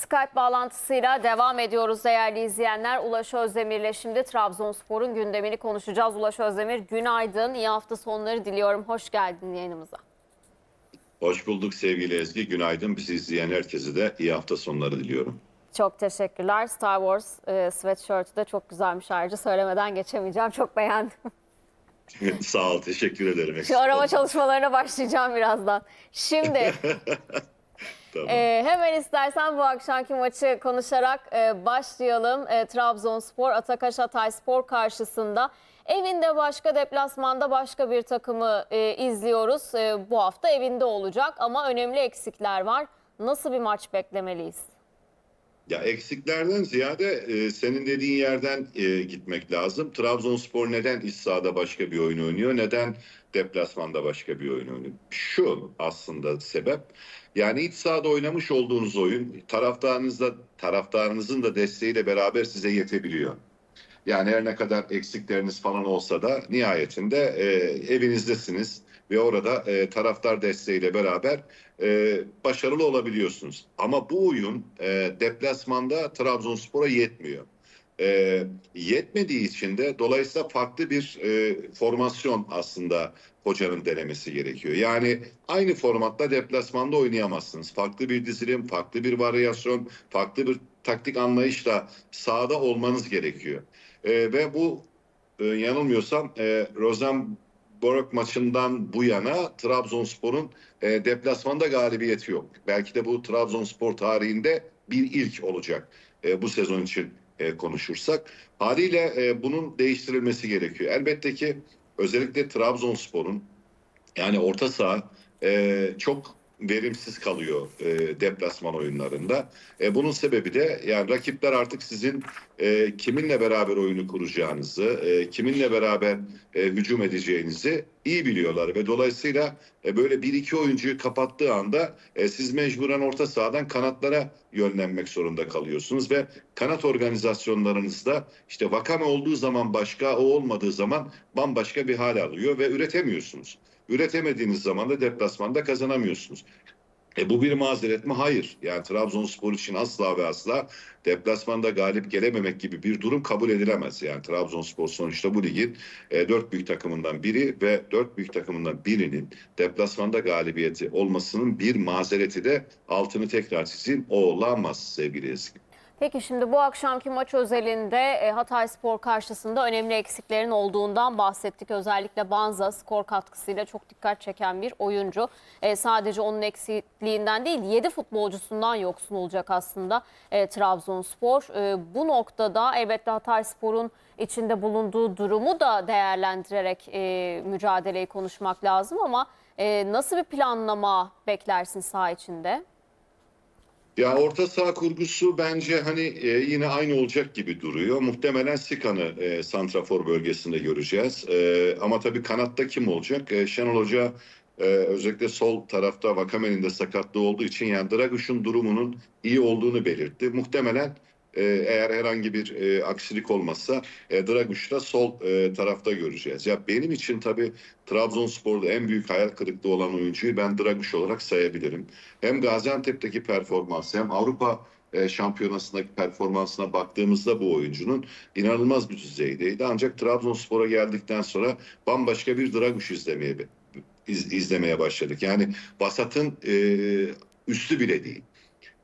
Skype bağlantısıyla devam ediyoruz değerli izleyenler. Ulaş Özdemir'le şimdi Trabzonspor'un gündemini konuşacağız. Ulaş Özdemir günaydın, iyi hafta sonları diliyorum. Hoş geldin yayınımıza. Hoş bulduk sevgili Ezgi. Günaydın. Bizi izleyen herkese de iyi hafta sonları diliyorum. Çok teşekkürler. Star Wars e, sweatshirt'ü de çok güzelmiş ayrıca. Söylemeden geçemeyeceğim. Çok beğendim. Sağ ol. Teşekkür ederim. Şu arama çalışmalarına başlayacağım birazdan. Şimdi Tamam. Ee, hemen istersen bu akşamki maçı konuşarak e, başlayalım. E, Trabzonspor Atakaş Hatayspor karşısında evinde başka deplasmanda başka bir takımı e, izliyoruz. E, bu hafta evinde olacak ama önemli eksikler var. Nasıl bir maç beklemeliyiz? Ya eksiklerden ziyade e, senin dediğin yerden e, gitmek lazım. Trabzonspor neden iç sahada başka bir oyun oynuyor? Neden deplasmanda başka bir oyun oynuyor? Şu aslında sebep. Yani iç sahada oynamış olduğunuz oyun taraftarınızla taraftarınızın da desteğiyle beraber size yetebiliyor. Yani her ne kadar eksikleriniz falan olsa da nihayetinde e, evinizdesiniz ve orada e, taraftar desteğiyle beraber e, başarılı olabiliyorsunuz. Ama bu oyun e, deplasmanda Trabzonspor'a yetmiyor. E, yetmediği için de dolayısıyla farklı bir e, formasyon aslında hocanın denemesi gerekiyor. Yani aynı formatta deplasmanda oynayamazsınız. Farklı bir dizilim, farklı bir varyasyon, farklı bir taktik anlayışla sahada olmanız gerekiyor. E, ve bu e, yanılmıyorsam e, Rosenborg maçından bu yana Trabzonspor'un e, deplasmanda galibiyeti yok. Belki de bu Trabzonspor tarihinde bir ilk olacak e, bu sezon için e, konuşursak. Haliyle e, bunun değiştirilmesi gerekiyor. Elbette ki özellikle Trabzonspor'un yani orta saha e, çok verimsiz kalıyor e, deplasman oyunlarında. E, bunun sebebi de yani rakipler artık sizin e, kiminle beraber oyunu kuracağınızı, e, kiminle beraber e, hücum edeceğinizi iyi biliyorlar ve dolayısıyla e, böyle bir iki oyuncuyu kapattığı anda e, siz mecburen orta sahadan kanatlara yönlenmek zorunda kalıyorsunuz ve kanat organizasyonlarınızda işte Vakame olduğu zaman başka, o olmadığı zaman bambaşka bir hal alıyor ve üretemiyorsunuz. Üretemediğiniz zaman da deplasmanda kazanamıyorsunuz. E bu bir mazeret mi? Hayır. Yani Trabzonspor için asla ve asla deplasmanda galip gelememek gibi bir durum kabul edilemez. Yani Trabzonspor sonuçta bu ligin e, dört büyük takımından biri ve dört büyük takımından birinin deplasmanda galibiyeti olmasının bir mazereti de altını tekrar çizeyim olamaz sevgili Ezgi. Peki şimdi bu akşamki maç özelinde e, Hatay Spor karşısında önemli eksiklerin olduğundan bahsettik. Özellikle Banza skor katkısıyla çok dikkat çeken bir oyuncu. E, sadece onun eksikliğinden değil 7 futbolcusundan yoksun olacak aslında e, Trabzonspor. E, bu noktada elbette Hatay Spor'un içinde bulunduğu durumu da değerlendirerek e, mücadeleyi konuşmak lazım ama e, nasıl bir planlama beklersin saha içinde? Ya orta saha kurgusu bence hani e, yine aynı olacak gibi duruyor. Muhtemelen Sikan'ı e, santrafor bölgesinde göreceğiz. E, ama tabii kanatta kim olacak? E, Şenol Hoca e, özellikle sol tarafta Vakame'nin de sakatlığı olduğu için yani Draguş'un durumunun iyi olduğunu belirtti. Muhtemelen e, eğer herhangi bir e, aksilik olmazsa e, Draguş'ta sol e, tarafta göreceğiz. Ya benim için tabii Trabzonspor'da en büyük hayal kırıklığı olan oyuncuyu ben Draguş olarak sayabilirim hem Gaziantep'teki performansı hem Avrupa e, şampiyonasındaki performansına baktığımızda bu oyuncunun inanılmaz bir düzeydeydi. Ancak Trabzonspor'a geldikten sonra bambaşka bir Draguş izlemeye iz- izlemeye başladık. Yani Basat'ın e, üstü bile değil.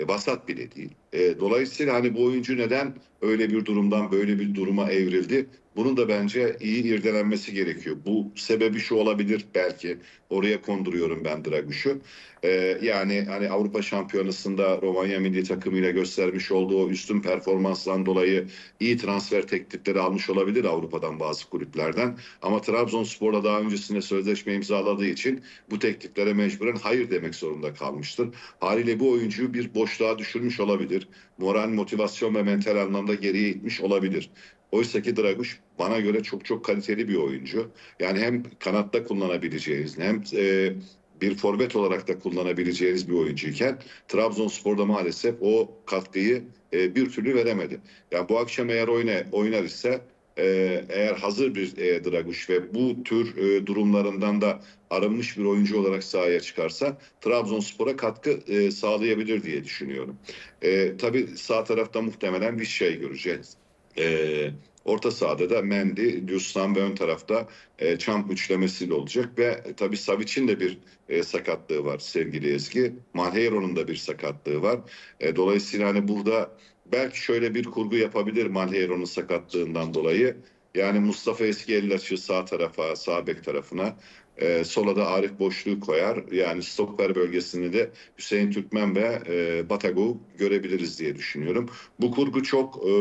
E, Basat bile değil. E, dolayısıyla hani bu oyuncu neden öyle bir durumdan böyle bir duruma evrildi? Bunun da bence iyi irdelenmesi gerekiyor. Bu sebebi şu olabilir belki. Oraya konduruyorum ben Draguş'u. Ee, yani hani Avrupa Şampiyonası'nda Romanya milli takımıyla göstermiş olduğu üstün performansdan dolayı iyi transfer teklifleri almış olabilir Avrupa'dan bazı kulüplerden. Ama Trabzonspor'la daha öncesinde sözleşme imzaladığı için bu tekliflere mecburen hayır demek zorunda kalmıştır. Haliyle bu oyuncuyu bir boşluğa düşürmüş olabilir. Moral, motivasyon ve mental anlamda geriye itmiş olabilir. Oysa ki Draguş bana göre çok çok kaliteli bir oyuncu. Yani hem kanatta kullanabileceğiniz hem e, bir forvet olarak da kullanabileceğiniz bir oyuncuyken Trabzonspor'da maalesef o katkıyı e, bir türlü veremedi. Yani bu akşam eğer oyna, oynar ise eğer hazır bir e, Draguş ve bu tür e, durumlarından da arınmış bir oyuncu olarak sahaya çıkarsa Trabzonspor'a katkı e, sağlayabilir diye düşünüyorum. E, tabii sağ tarafta muhtemelen bir şey göreceğiz. E, orta sahada da Mendy, Düstan ve ön tarafta e, Çamp üçlemesiyle olacak ve e, tabii Savic'in de bir e, sakatlığı var sevgili Ezgi. Malheiro'nun da bir sakatlığı var. E, dolayısıyla hani burada belki şöyle bir kurgu yapabilir Malheiro'nun sakatlığından dolayı. Yani Mustafa Eskiellaç'ı sağ tarafa, sağ bek tarafına, e, sola da Arif boşluğu koyar. Yani stopper bölgesinde de Hüseyin Türkmen ve e, Batagu görebiliriz diye düşünüyorum. Bu kurgu çok e,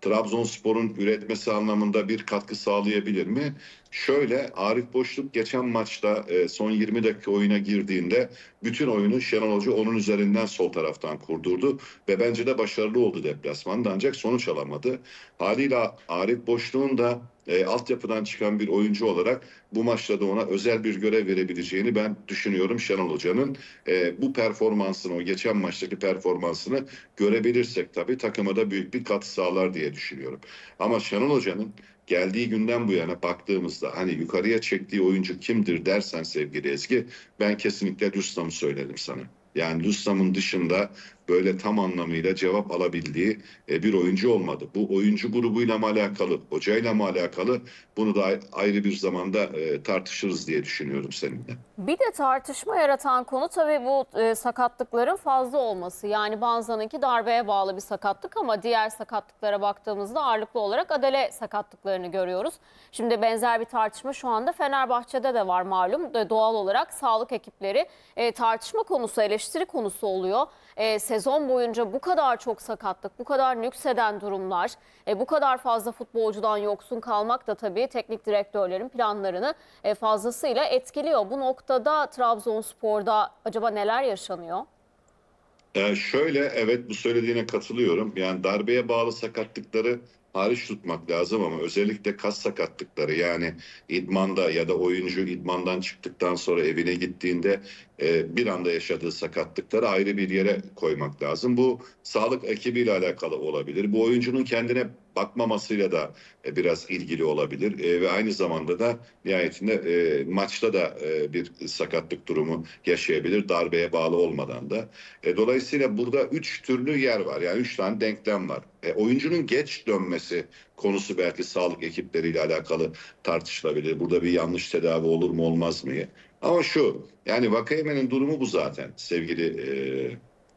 Trabzonspor'un üretmesi anlamında bir katkı sağlayabilir mi? Şöyle Arif Boşluk geçen maçta e, son 20 dakika oyuna girdiğinde bütün oyunu Şenol Hoca onun üzerinden sol taraftan kurdurdu ve bence de başarılı oldu deplasmanda ancak sonuç alamadı. Haliyle Arif Boşluk'un da e, altyapıdan çıkan bir oyuncu olarak bu maçta da ona özel bir görev verebileceğini ben düşünüyorum Şenol Hoca'nın. E, bu performansını, o geçen maçtaki performansını görebilirsek tabii takıma da büyük bir katkı sağlar diye düşünüyorum. Ama Şenol Hoca'nın geldiği günden bu yana baktığımızda hani yukarıya çektiği oyuncu kimdir dersen sevgili Ezgi ben kesinlikle Rüstam'ı söyledim sana. Yani Rüstam'ın dışında böyle tam anlamıyla cevap alabildiği e, bir oyuncu olmadı. Bu oyuncu grubuyla mı alakalı, hocayla mı alakalı bunu da ayrı bir zamanda e, tartışırız diye düşünüyorum seninle. Bir de tartışma yaratan konu tabii bu e, sakatlıkların fazla olması. Yani Banza'nınki darbeye bağlı bir sakatlık ama diğer sakatlıklara baktığımızda ağırlıklı olarak adele sakatlıklarını görüyoruz. Şimdi benzer bir tartışma şu anda Fenerbahçe'de de var malum. Doğal olarak sağlık ekipleri tartışma konusu, eleştiri konusu oluyor. E, sezon boyunca bu kadar çok sakatlık, bu kadar nükseden durumlar, e, bu kadar fazla futbolcudan yoksun kalmak da tabii teknik direktörlerin planlarını e, fazlasıyla etkiliyor. Bu noktada Trabzonspor'da acaba neler yaşanıyor? Ee, şöyle evet bu söylediğine katılıyorum. Yani darbeye bağlı sakatlıkları hariç tutmak lazım ama özellikle kas sakatlıkları yani idmanda ya da oyuncu idmandan çıktıktan sonra evine gittiğinde e, bir anda yaşadığı sakatlıkları ayrı bir yere koymak lazım. Bu sağlık ekibiyle alakalı olabilir. Bu oyuncunun kendine bakmamasıyla da e, biraz ilgili olabilir E, ve aynı zamanda da nihayetinde e, maçta da e, bir sakatlık durumu yaşayabilir darbeye bağlı olmadan da. E, dolayısıyla burada üç türlü yer var yani üç tane denklem var. E, oyuncunun geç dönmesi konusu belki sağlık ekipleriyle alakalı tartışılabilir. Burada bir yanlış tedavi olur mu olmaz mı? Ama şu yani Vakayeme'nin durumu bu zaten sevgili e,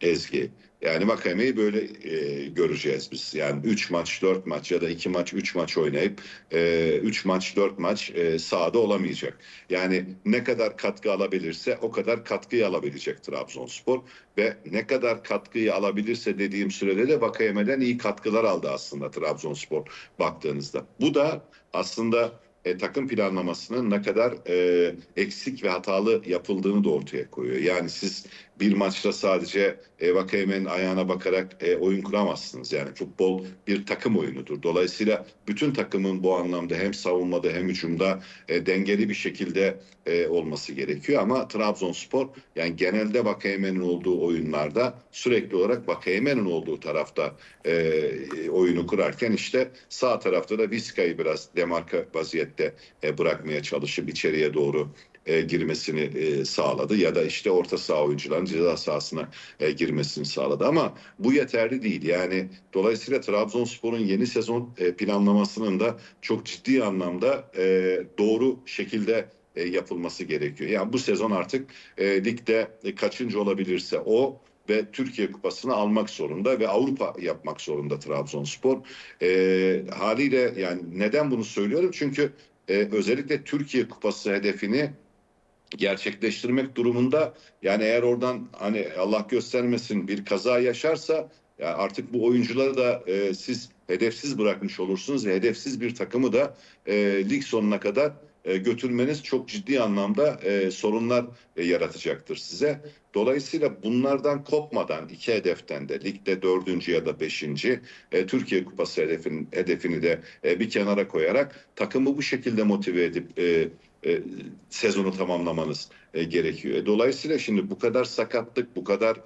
Ezgi. Yani Vakayeme'yi böyle e, göreceğiz biz. Yani 3 maç 4 maç ya da 2 maç 3 maç oynayıp 3 maç 4 maç e, sahada olamayacak. Yani ne kadar katkı alabilirse o kadar katkıyı alabilecek Trabzonspor. Ve ne kadar katkıyı alabilirse dediğim sürede de Vakayeme'den iyi katkılar aldı aslında Trabzonspor baktığınızda. Bu da aslında e, takım planlamasının ne kadar e, eksik ve hatalı yapıldığını da ortaya koyuyor. Yani siz bir maçta sadece e, Vakayeme'nin ayağına bakarak e, oyun kuramazsınız. Yani futbol bir takım oyunudur. Dolayısıyla bütün takımın bu anlamda hem savunmada hem hücumda e, dengeli bir şekilde e, olması gerekiyor. Ama Trabzonspor yani genelde Vakayeme'nin olduğu oyunlarda sürekli olarak Vakayeme'nin olduğu tarafta e, oyunu kurarken işte sağ tarafta da Vizca'yı biraz demarka vaziyette e, bırakmaya çalışıp içeriye doğru e, girmesini e, sağladı ya da işte orta saha oyuncuların ceza sahasına e, girmesini sağladı ama bu yeterli değil. Yani dolayısıyla Trabzonspor'un yeni sezon e, planlamasının da çok ciddi anlamda e, doğru şekilde e, yapılması gerekiyor. Yani bu sezon artık e, ligde e, kaçıncı olabilirse o ve Türkiye Kupası'nı almak zorunda ve Avrupa yapmak zorunda Trabzonspor. E, haliyle yani neden bunu söylüyorum? Çünkü e, özellikle Türkiye Kupası hedefini gerçekleştirmek durumunda yani eğer oradan hani Allah göstermesin bir kaza yaşarsa yani artık bu oyuncuları da e, siz hedefsiz bırakmış olursunuz ve hedefsiz bir takımı da e, lig sonuna kadar e, götürmeniz çok ciddi anlamda e, sorunlar e, yaratacaktır size. Dolayısıyla bunlardan kopmadan iki hedeften de ligde dördüncü ya da beşinci e, Türkiye Kupası hedefinin, hedefini de e, bir kenara koyarak takımı bu şekilde motive edip e, e, sezonu tamamlamanız e, gerekiyor. E, dolayısıyla şimdi bu kadar sakatlık, bu kadar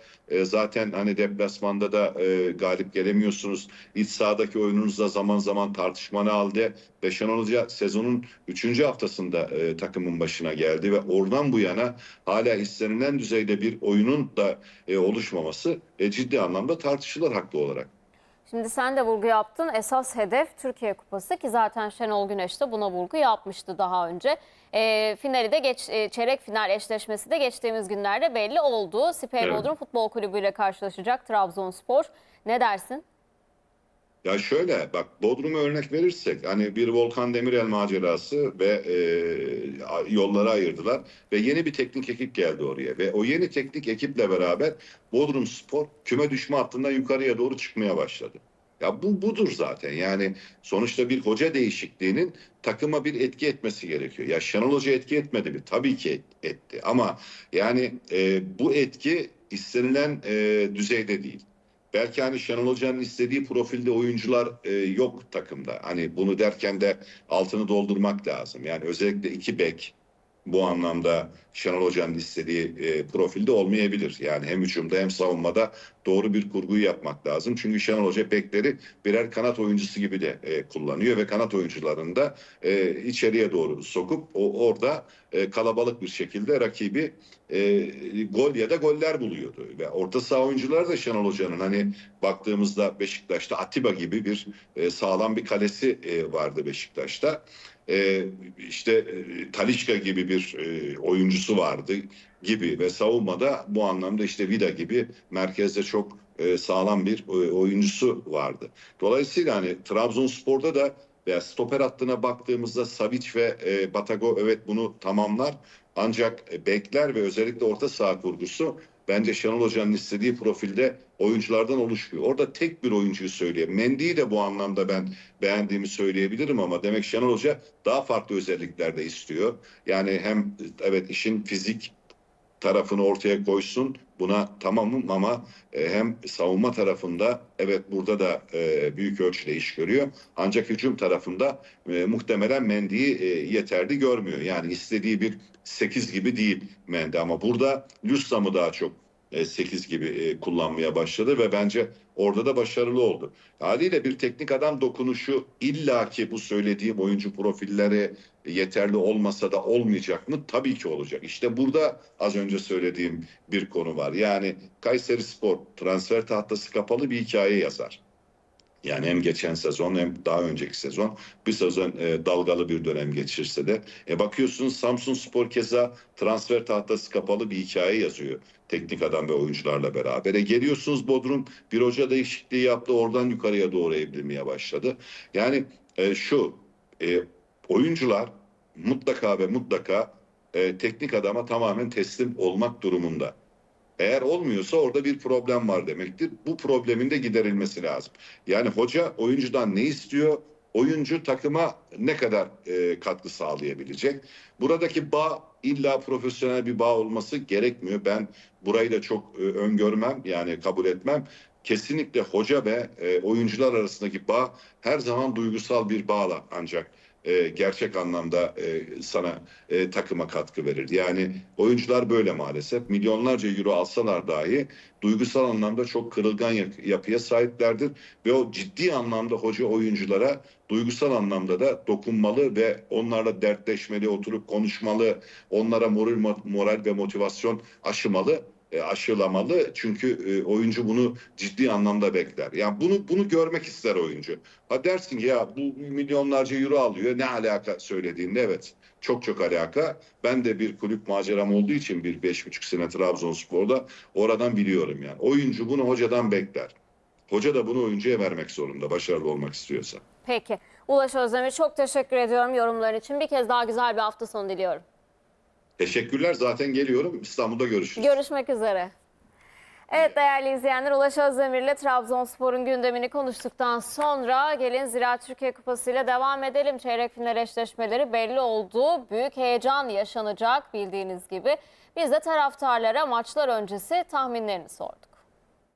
zaten hani deplasmanda da galip gelemiyorsunuz. İç sahadaki oyununuzda zaman zaman tartışmanı aldı. Ve Şenol Hoca sezonun 3. haftasında takımın başına geldi ve oradan bu yana hala istenilen düzeyde bir oyunun da oluşmaması ciddi anlamda tartışılır haklı olarak. Şimdi sen de vurgu yaptın. Esas hedef Türkiye Kupası ki zaten Şenol Güneş de buna vurgu yapmıştı daha önce. E, finali de geç, e, çeyrek final eşleşmesi de geçtiğimiz günlerde belli oldu. Spor Evet. Bodrum Futbol Kulübü ile karşılaşacak Trabzonspor. Ne dersin? Ya şöyle bak Bodrum'a örnek verirsek hani bir Volkan Demirel macerası ve e, yolları ayırdılar ve yeni bir teknik ekip geldi oraya ve o yeni teknik ekiple beraber Bodrum Spor küme düşme hattından yukarıya doğru çıkmaya başladı. Ya bu budur zaten yani sonuçta bir hoca değişikliğinin takıma bir etki etmesi gerekiyor. Ya Şenol Hoca etki etmedi mi? Tabii ki et- etti ama yani e, bu etki istenilen e, düzeyde değil. Belki hani Şenol Hoca'nın istediği profilde oyuncular e, yok takımda. Hani bunu derken de altını doldurmak lazım. Yani özellikle iki bek bu anlamda Şenol Hoca'nın istediği e, profilde olmayabilir. Yani hem hücumda hem savunmada doğru bir kurguyu yapmak lazım. Çünkü Şenol Hoca bekleri birer kanat oyuncusu gibi de e, kullanıyor ve kanat oyuncularını da e, içeriye doğru sokup o orada e, kalabalık bir şekilde rakibi e, gol ya da goller buluyordu. Ve orta saha oyuncuları da Şenol Hoca'nın hani baktığımızda Beşiktaş'ta Atiba gibi bir e, sağlam bir kalesi e, vardı Beşiktaş'ta. E, işte e, Talisca gibi bir e, oyuncusu vardı gibi ve savunmada bu anlamda işte Vida gibi merkezde çok e, sağlam bir e, oyuncusu vardı. Dolayısıyla hani Trabzonspor'da da veya stoper hattına baktığımızda Savic ve e, Batago evet bunu tamamlar. Ancak bekler ve özellikle orta saha kurgusu bence Şenol Hoca'nın istediği profilde oyunculardan oluşmuyor. Orada tek bir oyuncuyu söyleyeyim. Mendy'yi de bu anlamda ben beğendiğimi söyleyebilirim ama demek Şenol Hoca daha farklı özellikler de istiyor. Yani hem evet işin fizik tarafını ortaya koysun. Buna tamamım ama e, hem savunma tarafında evet burada da e, büyük ölçüde iş görüyor. Ancak hücum tarafında e, muhtemelen Mendy'yi e, yeterli görmüyor. Yani istediği bir 8 gibi değil Mendy ama burada Lussam'ı daha çok 8 gibi e, kullanmaya başladı ve bence orada da başarılı oldu. Haliyle bir teknik adam dokunuşu illaki bu söylediğim oyuncu profilleri yeterli olmasa da olmayacak mı? Tabii ki olacak. İşte burada az önce söylediğim bir konu var. Yani Kayseri Spor transfer tahtası kapalı bir hikaye yazar. Yani hem geçen sezon hem daha önceki sezon bir sezon e, dalgalı bir dönem geçirse de e, bakıyorsunuz Samsun Spor keza transfer tahtası kapalı bir hikaye yazıyor teknik adam ve oyuncularla beraber. E, geliyorsunuz Bodrum bir hoca değişikliği yaptı oradan yukarıya doğru evrilmeye başladı. Yani e, şu e, oyuncular mutlaka ve mutlaka e, teknik adama tamamen teslim olmak durumunda. Eğer olmuyorsa orada bir problem var demektir. Bu problemin de giderilmesi lazım. Yani hoca oyuncudan ne istiyor? Oyuncu takıma ne kadar e, katkı sağlayabilecek? Buradaki bağ illa profesyonel bir bağ olması gerekmiyor. Ben burayı da çok e, öngörmem yani kabul etmem. Kesinlikle hoca ve e, oyuncular arasındaki bağ her zaman duygusal bir bağla ancak e, gerçek anlamda e, sana e, takıma katkı verir. Yani oyuncular böyle maalesef. Milyonlarca euro alsalar dahi duygusal anlamda çok kırılgan yap- yapıya sahiplerdir ve o ciddi anlamda hoca oyunculara duygusal anlamda da dokunmalı ve onlarla dertleşmeli, oturup konuşmalı, onlara moral, moral ve motivasyon aşımalı e, aşılamalı çünkü e, oyuncu bunu ciddi anlamda bekler. Yani bunu bunu görmek ister oyuncu. Ha dersin ki ya bu milyonlarca euro alıyor ne alaka söylediğinde evet çok çok alaka. Ben de bir kulüp maceram olduğu için bir beş buçuk sene Trabzonspor'da oradan biliyorum yani. Oyuncu bunu hocadan bekler. Hoca da bunu oyuncuya vermek zorunda başarılı olmak istiyorsa. Peki. Ulaş Özdemir çok teşekkür ediyorum yorumların için. Bir kez daha güzel bir hafta sonu diliyorum. Teşekkürler zaten geliyorum İstanbul'da görüşürüz. Görüşmek üzere. Evet değerli izleyenler Ulaş Özdemir ile Trabzonspor'un gündemini konuştuktan sonra gelin Ziraat Türkiye Kupası ile devam edelim. Çeyrek final eşleşmeleri belli oldu. Büyük heyecan yaşanacak bildiğiniz gibi. Biz de taraftarlara maçlar öncesi tahminlerini sorduk.